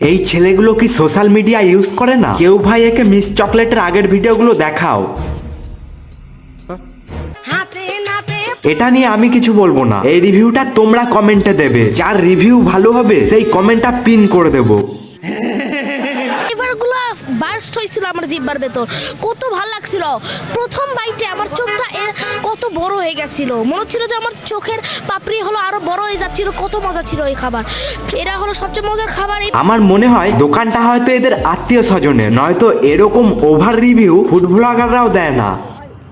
এই ছেলেগুলো কি সোশ্যাল মিডিয়া ইউজ করে না? কেউ ভাই একে মিস চকলেটের আগের ভিডিওগুলো দেখাও। এটা নিয়ে আমি কিছু বলব না। এই রিভিউটা তোমরা কমেন্টে দেবে। যার রিভিউ ভালো হবে, সেই কমেন্টটা পিন করে দেবো। বার্স্ট হয়েছিল আমার জিব্বার ভেতর। ভালো লাগছিল। প্রথম বাইটে আমার চোখটা এর কত বড় হয়ে গেছিল। মনে হচ্ছিল যে আমার চোখের পাপড়ি হলো আরও বড় হয়ে যাচ্ছিল কত মজা ছিল এই খাবার। এরা হলো সবচেয়ে মজার খাবার আমার মনে হয় দোকানটা হয়তো এদের আত্মীয় স্বজনের নয়তো এরকম ওভার রিভিউ ফুড ব্লগাররাও দেয় না।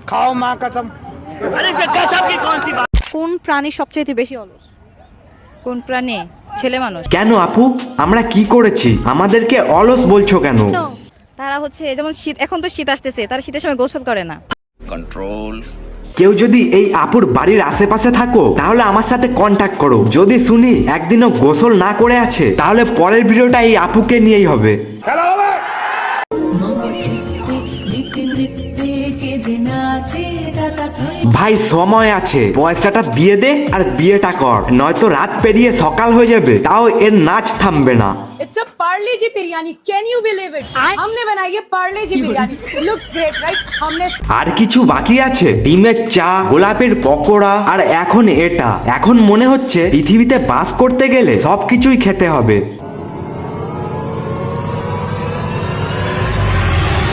খাও মা কসম। কোন প্রাণী সবচাইতে বেশি অলস? কোন প্রাণী? ছেলে মানুষ। কেন আপু? আমরা কি করেছি? আমাদেরকে অলস বলছো কেন? তারা হচ্ছে যেমন শীত এখন তো শীত আসতেছে তারা শীতের সময় গোসল করে না। কন্ট্রোল কেউ যদি এই আপুর বাড়ির আশেপাশে থাকো তাহলে আমার সাথে কন্ট্যাক্ট করো। যদি শুনি একদিনও গোসল না করে আছে তাহলে পরের ভিডিওটা এই আপুকে নিয়েই হবে। ভাই সময় আছে পয়সাটা দিয়ে দে আর বিয়েটা কর নয়তো রাত পেরিয়ে সকাল হয়ে যাবে তাও এর নাচ থামবে না It's a parle ji biryani. Can you believe it? हमने बनाई है parle ji biryani. Looks great, right? हमने আর কিছু বাকি আছে ডিমের চা গোলাপের পকোড়া আর এখন এটা এখন মনে হচ্ছে পৃথিবীতে বাস করতে গেলে সবকিছুই খেতে হবে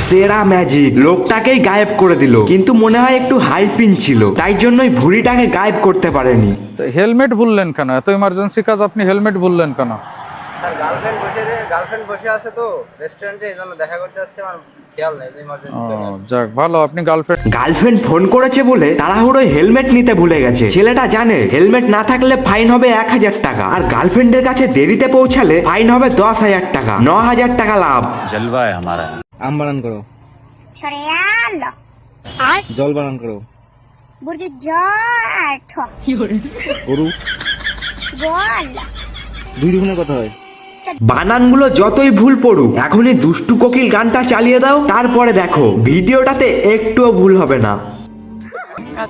সেরা ম্যাজিক লোকটাকেই গায়েব করে দিল। কিন্তু মনে হয় একটু হাই পিন ছিল। তাই জন্যই ভুড়িটাকে গায়েব করতে পারেনি। তো হেলমেট ভুললেন কেন? এত ইমার্জেন্সি কাজ আপনি হেলমেট ভুললেন কেন? স্যার গার্লফ্রেন্ড বসে গার্লফ্রেন্ড বসে আছে তো রেস্টুরেন্টে এই জন্য দেখা করতে আসছে আমার খেয়াল নেই যে ও ইমার্জেন্সি যাক ভালো আপনি গার্লফ্রেন্ড গার্লফ্রেন্ড ফোন করেছে বলে তাড়াহুড়োয় হেলমেট নিতে ভুলে গেছে। ছেলেটা জানে হেলমেট না থাকলে ফাইন হবে এক হাজার টাকা। আর গার্লফ্রেন্ডের কাছে দেরিতে পৌঁছালে ফাইন হবে দশ হাজার টাকা। ন হাজার টাকা লাভ। আম বানান করো। জল বানান করো। গরু। দুই দুগুণে কথা হয়। বানানগুলো যতই ভুল পড়ুক এখনই দুষ্টু কোকিল গানটা চালিয়ে দাও তারপরে দেখো ভিডিওটাতে একটুও ভুল হবে না।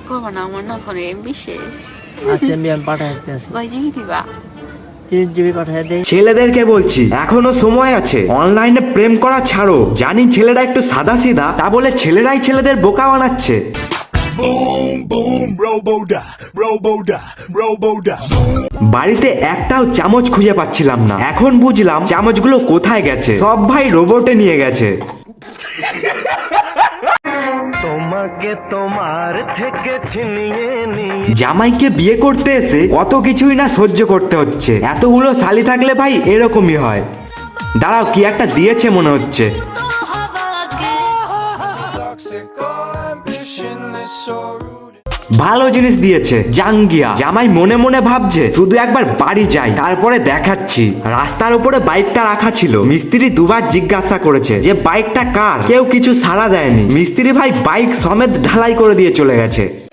করব না আমার না ফোনে এমবি শেষ। আচ্ছা আমি আমি পাঠাই দিবা? তিরিশ জিবি পাঠাই দেই। ছেলেদেরকে বলছি এখনও সময় আছে। অনলাইনে প্রেম করা ছাড়ো। জানি ছেলেরা একটু সাদা সিধা তা বলে ছেলেরাই ছেলেদের বোকা বানাচ্ছে। বাড়িতে একটাও চামচ খুঁজে পাচ্ছিলাম না। এখন বুঝলাম চামচগুলো কোথায় গেছে। সব ভাই রোবটে নিয়ে গেছে। জামাইকে বিয়ে করতে এসে কত কিছুই না সহ্য করতে হচ্ছে। এতগুলো শালি থাকলে ভাই এরকমই হয়। দাঁড়াও কি একটা দিয়েছে মনে হচ্ছে। ভালো জিনিস দিয়েছে। জাঙ্গিয়া। জামাই মনে মনে ভাবছে, শুধু একবার বাড়ি যাই, তারপরে দেখাচ্ছি। রাস্তার উপরে বাইকটা রাখা ছিল। মিস্ত্রি দুবার জিজ্ঞাসা করেছে, যে বাইকটা কার? কেউ কিছু সাড়া দেয়নি। মিস্ত্রি ভাই বাইক সমেত ঢালাই করে দিয়ে চলে গেছে।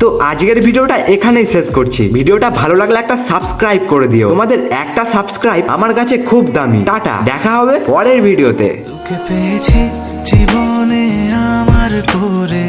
তো আজকের ভিডিওটা এখানেই শেষ করছি। ভিডিওটা ভালো লাগলে একটা সাবস্ক্রাইব করে দিও। তোমাদের একটা সাবস্ক্রাইব আমার কাছে খুব দামি। টাটা, দেখা হবে পরের ভিডিওতে। জীবনে আমার করে